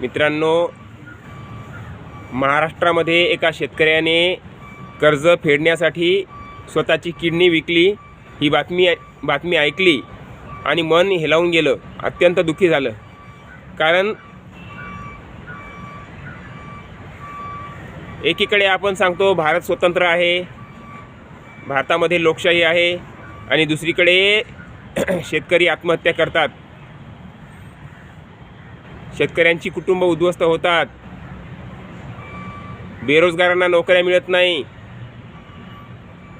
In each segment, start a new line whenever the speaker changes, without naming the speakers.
मित्रांनो महाराष्ट्रामध्ये एका शेतकऱ्याने कर्ज फेडण्यासाठी स्वतःची किडनी विकली ही बातमी बातमी ऐकली आणि मन हेलावून गेलं. अत्यंत दुःखी झालं. कारण एकीकडे आपण सांगतो भारत स्वतंत्र आहे भारतामध्ये लोकशाही आहे आणि दुसरीकडे शेतकरी आत्महत्या करतात. शेतकऱ्यांची कुटुंब उद्ध्वस्त होतात. बेरोजगारांना नोकऱ्या मिळत नाही.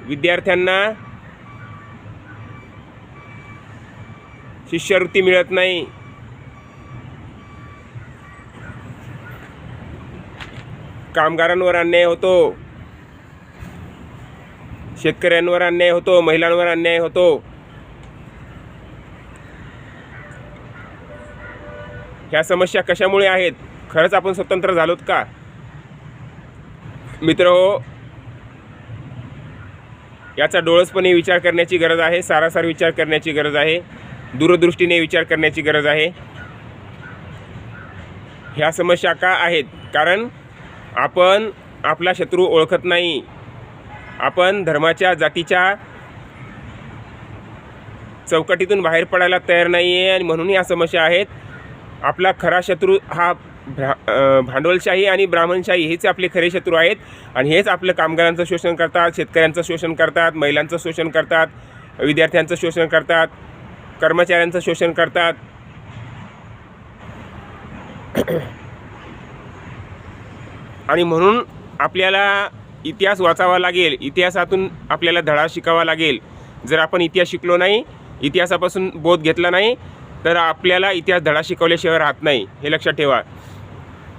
विद्यार्थ्यांना शिष्यवृत्ती मिळत नाही. कामगारांवर अन्याय होतो. शेतकऱ्यांवर अन्याय होतो. महिलांवर अन्याय होतो. ह्या समस्या कशामुळे आहेत? खरंच आपण स्वतंत्र झालोत का? मित्र याचा डोळसपणे विचार करण्याची गरज आहे सारासार विचार करण्याची गरज आहे दूरदृष्टीने विचार करण्याची गरज आहे. ह्या समस्या का आहेत? कारण आपण आपला शत्रू ओळखत नाही. आपण धर्माच्या जातीच्या चौकटीतून बाहेर पडायला तयार नाही आहे आणि म्हणून ह्या समस्या आहेत. आपला खरा शत्रू हा भ्रा भांडवलशाही आणि ब्राह्मणशाही हेच आपले खरे शत्रू आहेत. आणि हेच आपलं कामगारांचं शोषण करतात शेतकऱ्यांचं शोषण करतात महिलांचं शोषण करतात विद्यार्थ्यांचं शोषण करतात कर्मचाऱ्यांचं शोषण करतात. आणि म्हणून आपल्याला इतिहास वाचावा लागेल इतिहासातून आपल्याला धडा शिकावा लागेल. जर आपण इतिहास शिकलो नाही इतिहासापासून बोध घेतला नाही तर आपल्याला इतिहास धडा शिकवल्याशिवाय राहत नाही हे लक्षात ठेवा.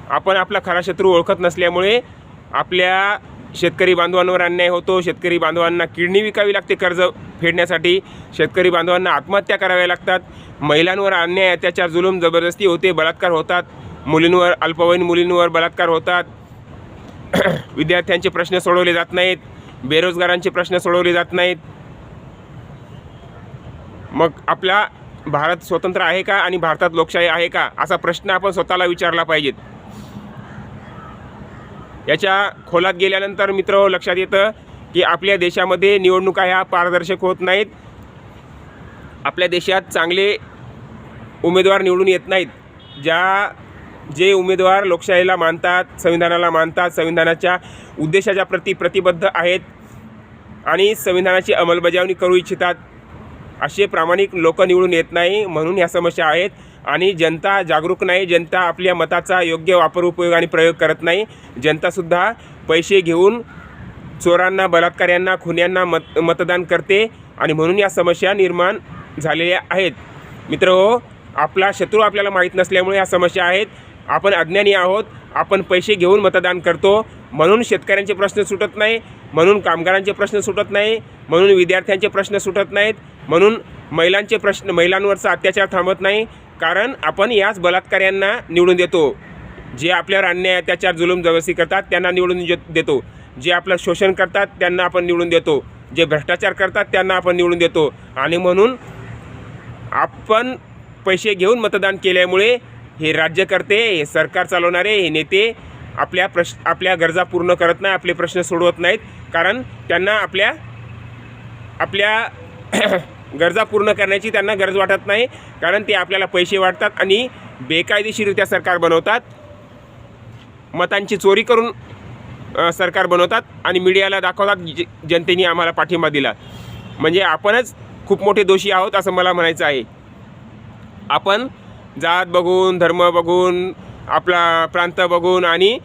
आपण आपला खरा शत्रू ओळखत नसल्यामुळे आपल्या शेतकरी बांधवांवर अन्याय होतो शेतकरी बांधवांना किडनी विकावी लागते कर्ज फेडण्यासाठी शेतकरी बांधवांना आत्महत्या कराव्या लागतात महिलांवर अन्याय अत्याचार जुलूम जबरदस्ती होते बलात्कार होतात मुलींवर अल्पवयीन मुलींवर बलात्कार होतात. विद्यार्थ्यांचे प्रश्न सोडवले जात नाहीत बेरोजगारांचे प्रश्न सोडवले जात नाहीत. मग आपला भारत स्वतंत्र आहे का आणि भारतात लोकशाही आहे का असा प्रश्न आपण स्वतःला विचारला पाहिजेत. याच्या खोलात गेल्यानंतर मित्र लक्षात येतं की आपल्या देशामध्ये निवडणुका ह्या पारदर्शक होत नाहीत. आपल्या देशात चांगले उमेदवार निवडून येत नाहीत. ज्या जे उमेदवार लोकशाहीला मानतात संविधानाला मानतात संविधानाच्या उद्देशाच्या प्रति प्रतिबद्ध आहेत आणि संविधानाची अंमलबजावणी करू इच्छितात असे प्रामाणिक लोक निवडून येत नाही म्हणून ह्या समस्या आहेत. आणि जनता जागरूक नाही जनता आपल्या मताचा योग्य वापर उपयोग आणि प्रयोग करत नाही. जनतासुद्धा पैसे घेऊन चोरांना बलात्काऱ्यांना खुन्यांना मत मतदान करते आणि म्हणून या समस्या निर्माण झालेल्या आहेत. मित्र हो आपला शत्रू आपल्याला माहीत नसल्यामुळे या समस्या आहेत. आपण अज्ञानी आहोत आपण पैसे घेऊन मतदान करतो. म्हणून शेतकऱ्यांचे प्रश्न सुटत नाही म्हणून कामगारांचे प्रश्न सुटत नाही म्हणून विद्यार्थ्यांचे प्रश्न सुटत नाहीत. म्हणून महिलांचे प्रश्न महिलांवरचा अत्याचार थांबत नाही कारण आपण याच बलात्काऱ्यांना निवडून देतो. जे आपल्यावर अन्याय अत्याचार जुलूम जवसी करतात त्यांना निवडून देतो. जे आपलं शोषण करतात त्यांना आपण निवडून देतो. जे भ्रष्टाचार करतात त्यांना आपण निवडून देतो. आणि म्हणून आपण पैसे घेऊन मतदान केल्यामुळे हे राज्यकर्ते हे सरकार चालवणारे हे नेते आपल्या प्रश आपल्या गरजा पूर्ण करत नाही आपले प्रश्न सोडवत नाहीत. कारण त्यांना आपल्या आपल्या गरजा पूर्ण करण्याची त्यांना गरज वाटत नाही कारण ते आपल्याला पैसे वाटतात आणि बेकायदेशीररित्या सरकार बनवतात. मतांची चोरी करून सरकार बनवतात आणि मीडियाला दाखवतात ज जनतेने आम्हाला पाठिंबा दिला. म्हणजे आपणच खूप मोठे दोषी आहोत असं मला म्हणायचं आहे. आपण जात बघून धर्म बघून आपला प्रांत बघून आणि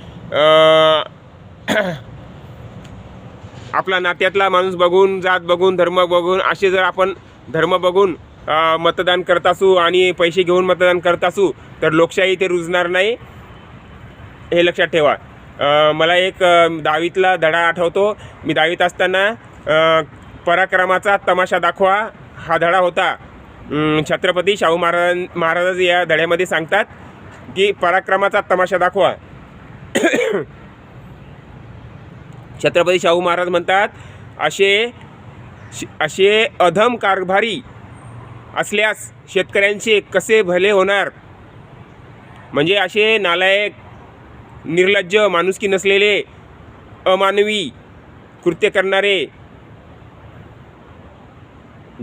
आपला नात्यातला माणूस बघून जात बघून धर्म बघून असे जर आपण धर्म बघून मतदान करत असू आणि पैसे घेऊन मतदान करत असू तर लोकशाही ते रुजणार नाही. हे लक्षात ठेवा. मला एक दहावीतला धडा आठवतो. मी दहावीत असताना पराक्रमाचा तमाशा दाखवा. हा धडा होता. छत्रपती शाहू महाराज महाराज या धड्यामध्ये सांगतात की पराक्रमाचा तमाशा दाखवा. छत्रपती शाहू महाराज म्हणतात असे असे अधम कारभारी असल्यास शेतकऱ्यांचे कसे भले होणार? म्हणजे असे नालायक निर्लज्ज माणुसकी नसलेले अमानवी कृत्य करणारे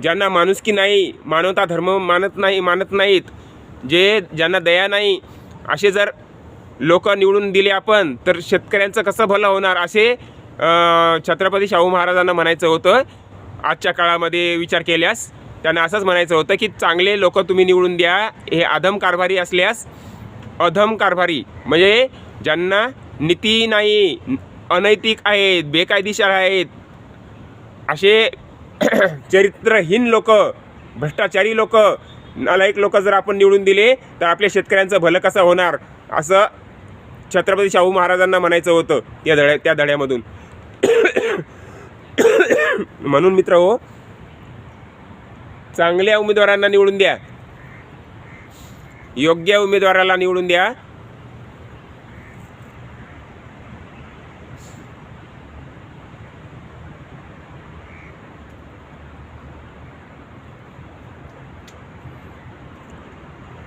ज्यांना माणुसकी नाही मानवता धर्म मानत नाही मानत नाहीत जे ज्यांना दया नाही असे जर लोक निवडून दिले आपण तर शेतकऱ्यांचं कसं भलं होणार? असे अं, छत्रपती शाहू महाराजांना म्हणायचं होतं आजच्या काळामध्ये विचार केल्यास त्यांना असंच म्हणायचं होतं की चांगले लोक तुम्ही निवडून द्या हे अधम कारभारी असल्यास अधम कारभारी म्हणजे ज्यांना नीती नाही अनैतिक आहेत बेकायदेशीर आहेत असे चरित्रहीन लोक भ्रष्टाचारी लोक नालायक लोक जर आपण निवडून दिले तर आपल्या शेतकऱ्यांचं भलं कसं होणार? असं छत्रपती शाहू महाराजांना म्हणायचं होतं त्या धड्या त्या धड्यामधून. म्हणून मित्र हो चांगल्या उमेदवारांना निवडून द्या. योग्य उमेदवाराला निवडून द्या.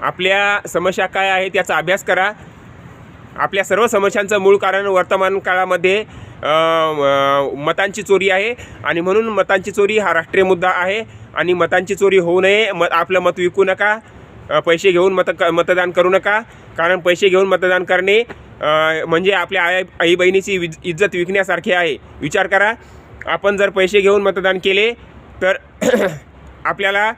आपल्या समस्या काय आहेत याचा अभ्यास करा. आपल्या सर्व समस्यांचं मूळ कारण वर्तमान काळामध्ये मतांची चोरी आहे आणि म्हणून मतांची चोरी हा राष्ट्रीय मुद्दा आहे आणि मतांची चोरी होऊ नये. म आपलं मत विकू नका. पैसे घेऊन मत क मतदान करू नका. कारण पैसे घेऊन मतदान करणे म्हणजे आपल्या आई आई बहिणीची विज इज्जत विकण्यासारखे आहे. विचार करा. आपण जर पैसे घेऊन मतदान केले तर आपल्याला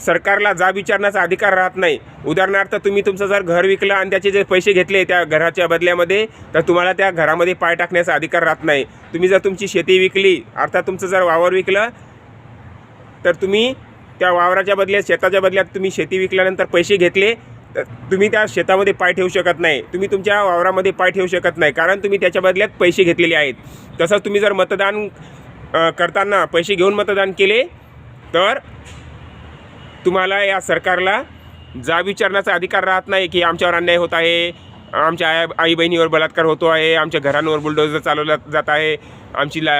सरकारला जा विचारण्याचा अधिकार राहत नाही. उदाहरणार्थ तुम्ही तुमचं जर घर विकलं आणि त्याचे जे पैसे घेतले त्या घराच्या बदल्यामध्ये तर तुम्हाला त्या घरामध्ये पाय टाकण्याचा अधिकार राहत नाही. तुम्ही जर तुमची शेती विकली अर्थात तुमचं जर वावर विकलं तर तुम्ही त्या वावराच्या बदल्यात शेताच्या बदल्यात तुम्ही शेती विकल्यानंतर पैसे घेतले तर तुम्ही त्या शेतामध्ये पाय ठेवू शकत नाही. तुम्ही तुमच्या वावरामध्ये पाय ठेवू शकत नाही कारण तुम्ही त्याच्या बदल्यात पैसे घेतलेले आहेत. तसंच तुम्ही जर मतदान करताना पैसे घेऊन मतदान केले तर तुम्हाला या सरकारला जा विचारण्याचा अधिकार राहत नाही की आमच्यावर अन्याय होत आहे आमच्या आई आई बहिणीवर बलात्कार होतो आहे आमच्या घरांवर बुलडोजर चालवला जात आहे आमची ला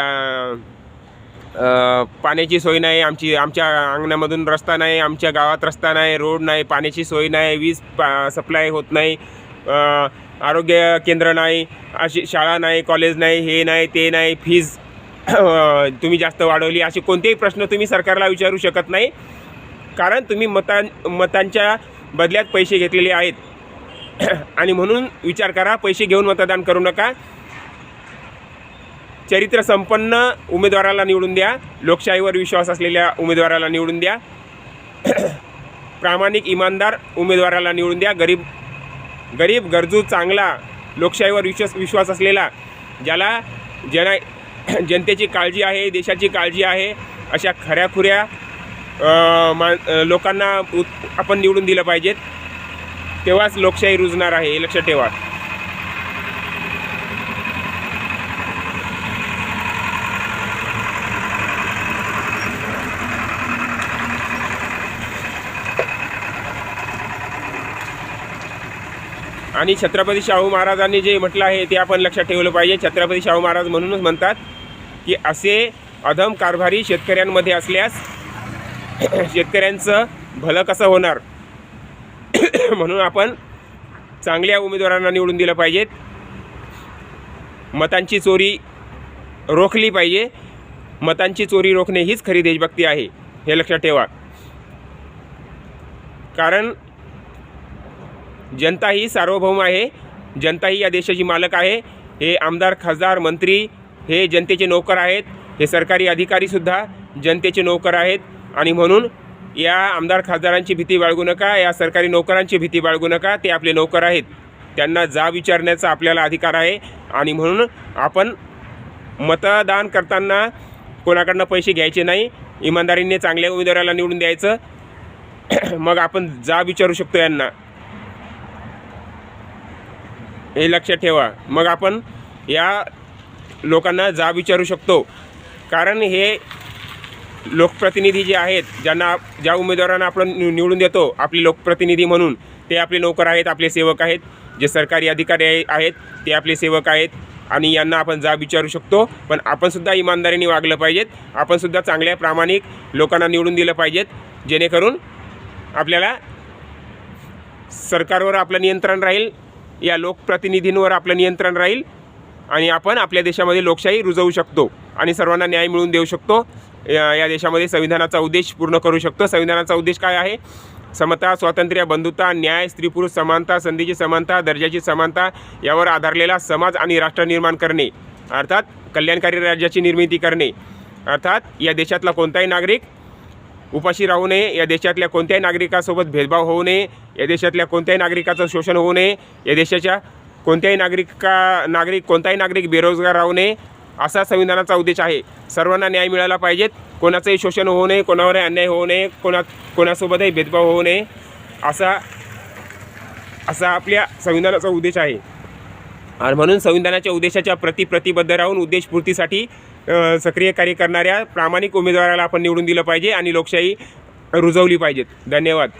पाण्याची सोय नाही आमची आमच्या अंगणामधून रस्ता नाही आमच्या गावात रस्ता नाही रोड नाही पाण्याची सोय नाही वीज पा सप्लाय होत नाही आरोग्य केंद्र नाही अशी शाळा नाही कॉलेज नाही हे नाही ते नाही फीज तुम्ही जास्त वाढवली असे कोणतेही प्रश्न तुम्ही सरकारला विचारू शकत नाही. कारण तुम्ही मतां मतांच्या बदल्यात पैसे घेतलेले आहेत. आणि म्हणून विचार करा पैसे घेऊन मतदान करू नका. चरित्र संपन्न उमेदवाराला निवडून द्या. लोकशाहीवर विश्वास असलेल्या उमेदवाराला निवडून द्या. प्रामाणिक इमानदार उमेदवाराला निवडून द्या. गरीब गरीब गरजू चांगला लोकशाहीवर विश्वास विश्वास असलेला ज्याला जना जनतेची काळजी आहे देशाची काळजी आहे अशा खऱ्याखुऱ्या मा लोकांना आपण निवडून दिलं पाहिजेत. तेव्हाच लोकशाही रुजणार आहे हे लक्षात ठेवा. आणि छत्रपती शाहू महाराजांनी जे म्हटलं आहे ते आपण लक्षात ठेवलं पाहिजे. छत्रपती शाहू महाराज म्हणूनच म्हणतात की असे अधम कारभारी शेतकऱ्यांमध्ये असल्यास शेतकऱ्यांचं भलं कसं होणार? म्हणून आपण चांगल्या उमेदवारांना निवडून दिलं पाहिजेत मतांची चोरी रोखली पाहिजे. मतांची चोरी रोखणे हीच खरी देशभक्ती आहे हे लक्षात ठेवा. कारण जनता ही सार्वभौम आहे जनता ही या देशाची मालक आहे. हे आमदार खासदार मंत्री हे जनतेचे नोकर आहेत. हे सरकारी अधिकारीसुद्धा जनतेचे नोकर आहेत. आणि म्हणून या आमदार खासदारांची भीती बाळगू नका या सरकारी नोकरांची भीती बाळगू नका ते आपले नोकर आहेत. त्यांना जा विचारण्याचा आपल्याला अधिकार आहे. आणि म्हणून आपण मतदान करताना कोणाकडनं पैसे घ्यायचे नाही इमानदारीने चांगल्या उमेदवाराला निवडून द्यायचं. मग आपण जा विचारू शकतो यांना. हे लक्षात ठेवा. मग आपण या लोकांना जा विचारू शकतो. कारण हे लोकप्रतिनिधी जे आहेत ज्यांना ज्या उमेदवारांना आपण निव- निवडून देतो आपले लोकप्रतिनिधी म्हणून ते आपले नोकर आहेत आपले सेवक आहेत जे सरकारी अधिकारी आहे- आहेत ते आपले सेवक आहेत आणि यांना आपण जा विचारू शकतो. पण आपणसुद्धा इमानदारीने वागलं पाहिजेत. आपणसुद्धा चांगल्या प्रामाणिक लोकांना निवडून दिलं पाहिजेत. जेणेकरून आपल्याला सरकारवर आपलं नियंत्रण राहील या लोकप्रतिनिधींवर आपलं नियंत्रण राहील आणि आपण आपल्या देशामध्ये लोकशाही रुजवू शकतो. आणि सर्वांना न्याय मिळवून देऊ शकतो. या या देशामध्ये संविधानाचा उद्देश पूर्ण करू शकतो. संविधानाचा उद्देश काय आहे? समता स्वातंत्र्य बंधुता न्याय स्त्री पुरुष समानता संधीची समानता दर्जाची समानता यावर आधारलेला समाज आणि राष्ट्र निर्माण करणे अर्थात कल्याणकारी राज्याची निर्मिती करणे अर्थात या देशातला कोणताही नागरिक उपाशी राहू नये या देशातल्या कोणत्याही नागरिकासोबत भेदभाव होऊ नये या देशातल्या कोणत्याही नागरिकाचं शोषण होऊ नये या देशाच्या कोणत्याही नागरिका नागरिक कोणताही नागरिक बेरोजगार राहू नये असा संविधानाचा उद्देश आहे. सर्वांना न्याय मिळाला पाहिजेत. कोणाचंही शोषण होऊ नये कोणावरही अन्याय होऊ नये कोणा कोणासोबतही भेदभाव होऊ नये असा असा आपल्या संविधानाचा उद्देश आहे. आणि म्हणून संविधानाच्या उद्देशाच्या प्रति प्रतिबद्ध राहून उद्देशपूर्तीसाठी सक्रिय कार्य करणाऱ्या प्रामाणिक उमेदवाराला आपण निवडून दिलं पाहिजे आणि लोकशाही रुजवली पाहिजेत. धन्यवाद.